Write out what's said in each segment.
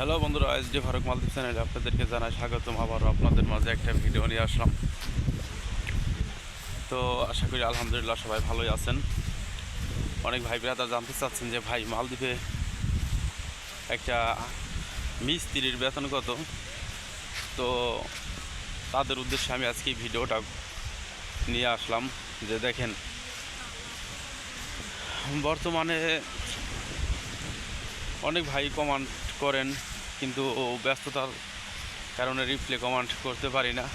Hello বন্ধুরা, S D Faruk মালদ্বীপ চ্যানেলে আপনাদেরকে জানাই স্বাগতম। আবারও আপনাদের মাঝে একটা ভিডিও নিয়ে আসলাম। তো আশা করি আলহামদুলিল্লাহ সবাই ভালোই আছেন। অনেক ভাই ব্রাদার জানতে চাচ্ছেন যে, ভাই, মালদ্বীপে একটা মিস্ত্রির বেতন কত? তো তাদের উদ্দেশ্যে আমি আজকে ভিডিওটা নিয়ে আসলাম যে, দেখেন, বর্তমানে অনেক ভাই কমান্ড করেন। কিন্তু ও ব্যস্ততার কারণে রিপ্লে কমান্ড করতে পারি না।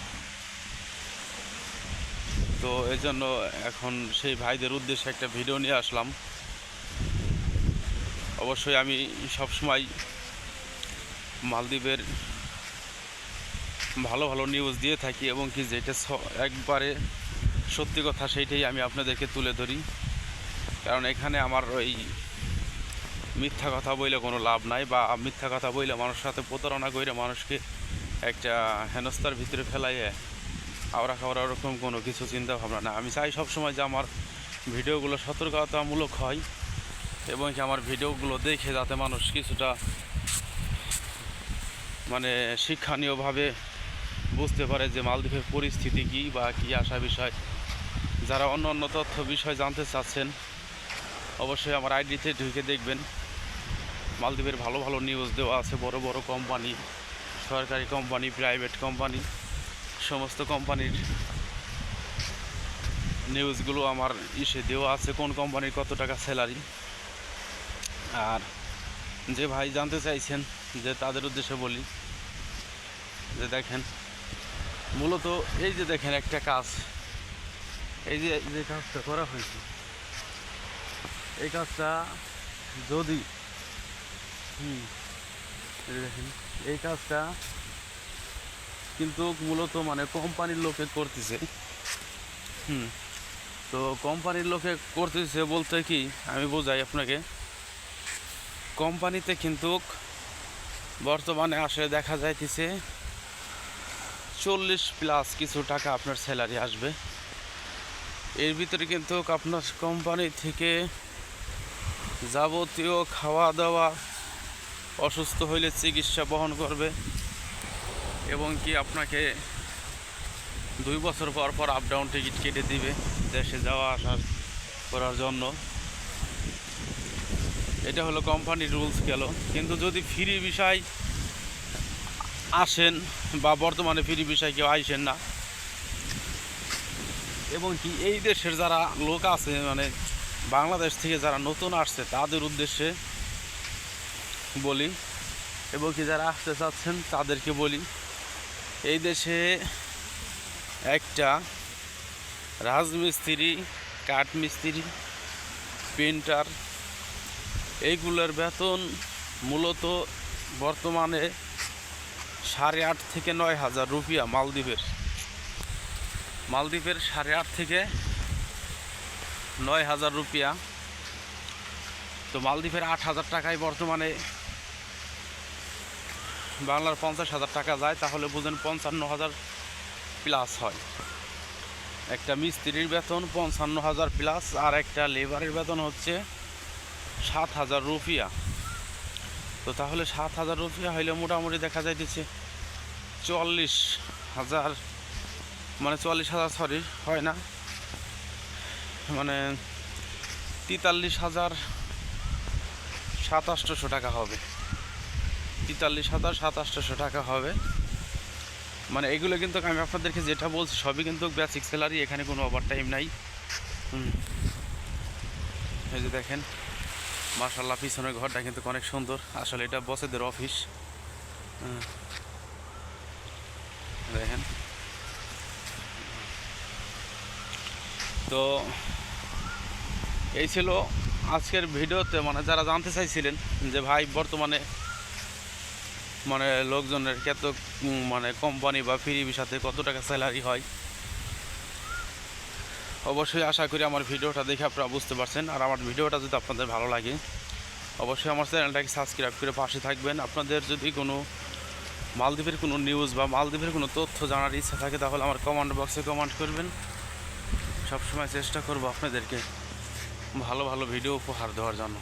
তো এই জন্য এখন সেই ভাইদের উদ্দেশ্যে একটা ভিডিও নিয়ে আসলাম। অবশ্যই আমি সবসময় মালদ্বীপের ভালো ভালো নিউজ দিয়ে থাকি এবং কি যেটা একবারে সত্যি কথা সেইটাই আমি আপনাদেরকে তুলে ধরি। কারণ এখানে আমার ওই মিথ্যা কথা বইলে কোনো লাভ নাই বা মিথ্যা কথা বইলে মানুষের সাথে প্রতারণা করে মানুষকে একটা হেনস্থার ভিতরে ফেলাইয়ে আওড়া খাওয়ার ওরকম কোনো কিছু চিন্তা ভাবনা না। আমি চাই সবসময় যে আমার ভিডিওগুলো সতর্কতামূলক হয় এবং কি আমার ভিডিওগুলো দেখে যাতে মানুষ কিছুটা মানে শিক্ষণীয়ভাবে বুঝতে পারে যে মালদ্বীপের পরিস্থিতি কী বা কী আসা বিষয়। যারা অন্য অন্য তথ্য বিষয় জানতে চাচ্ছেন, অবশ্যই আমার আইডিতে ঢুকে দেখবেন। মালদ্বীপের ভালো ভালো নিউজ দেওয়া আছে, বড় বড় কোম্পানি সরকারি কোম্পানি প্রাইভেট কোম্পানি সমস্ত কোম্পানির নিউজগুলো আমার ইসে দেওয়া আছে, কোন কোম্পানির কত টাকা স্যালারি আর যে ভাই জানতে চাইছেন, যে তাদের উদ্দেশ্যে বলি, যে দেখেন, মূলত এই যে দেখেন একটা কাজ, এই যে যে কাজটা করা হয়েছে, এই কাজটা যদি হুম। এই কাজটা কিন্তু মূলত মানে কোম্পানির লোকে করতেছে। হুম। তো কোম্পানির লোকে করতেছে বলতে কি, আমি বোঝাই আপনাকে। কোম্পানিতে কিন্তু বর্তমানে আসলে দেখা যাইতেছে চল্লিশ প্লাস কিছু টাকা আপনার স্যালারি আসবে। এর ভিতরে কিন্তু আপনার কোম্পানি থেকে যাবতীয় খাওয়া দাওয়া অসুস্থ হইলে চিকিৎসা বহন করবে এবং কি আপনাকে দুই বছর পর পর আপ ডাউন টিকিট কেটে দিবে দেশে যাওয়া আসার করার জন্য। এটা হলো কোম্পানির রুলস গেল। কিন্তু যদি ফ্রি বিষয় আসেন বা বর্তমানে ফ্রি বিষয় কেউ আইসেন না, এবং কি এই দেশের যারা লোক আছে মানে বাংলাদেশ থেকে যারা নতুন আসছে, তাদের উদ্দেশ্যে বলি এবং কি যারা আসতে চাচ্ছেন তাদেরকে বলি, এই দেশে একটা রাজমিস্ত্রি, কাঠমিস্ত্রি পেন্টার এইগুলোর বেতন মূলত বর্তমানে সাড়ে আট থেকে নয় হাজার রুপিয়া মালদ্বীপের। মালদ্বীপের সাড়ে আট থেকে নয় হাজার রুপিয়া। তো মালদ্বীপের আট হাজার টাকায় বর্তমানে বাংলার পঞ্চাশ হাজার টাকা যায়, তাহলে বুঝেন পঞ্চান্ন হাজার প্লাস হয়। একটা মিস্ত্রির বেতন পঞ্চান্ন হাজার প্লাস আর একটা লেবারের বেতন হচ্ছে সাত হাজার রুপিয়া। তো তাহলে সাত হাজার রুপিয়া হইলে মোটামুটি দেখা যাইতেছে চল্লিশ হাজার মানে চল্লিশ হাজার সরি হয় না? মানে তেতাল্লিশ হাজার সাতাশশো টাকা হবে। তেতাল্লিশ হাজার সাতাশশো টাকা হবে। মানে এগুলো কিন্তু আমি আপনাদেরকে যেটা বলছি, সবই কিন্তু বেসিক স্যালারি এখানে কোনো ওভার টাইম নাই। এই যে দেখেন মার্শাল্লাহ পিছনের ঘরটা কিন্তু অনেক সুন্দর। আসলে এটা বসেদের অফিস দেখেন। তো এই ছিল আজকের ভিডিওতে মানে যারা জানতে চাইছিলেন যে ভাই বর্তমানে মানে লোকজনের কত মানে কোম্পানি বা ফ্রি সাথে কত টাকা স্যালারি হয়? অবশ্যই আশা করি আমার ভিডিওটা দেখে আপনারা বুঝতে পারছেন। আর আমার ভিডিওটা যদি আপনাদের ভালো লাগে, অবশ্যই আমার চ্যানেলটাকে সাবস্ক্রাইব করে পাশে থাকবেন। আপনাদের যদি কোনো মালদ্বীপের কোনো নিউজ বা মালদ্বীপের কোনো তথ্য জানার ইচ্ছা থাকে, তাহলে আমার কমেন্ট বক্সে কমেন্ট করবেন। সবসময় চেষ্টা করব আপনাদেরকে ভালো ভালো ভিডিও উপহার দেওয়ার জন্য।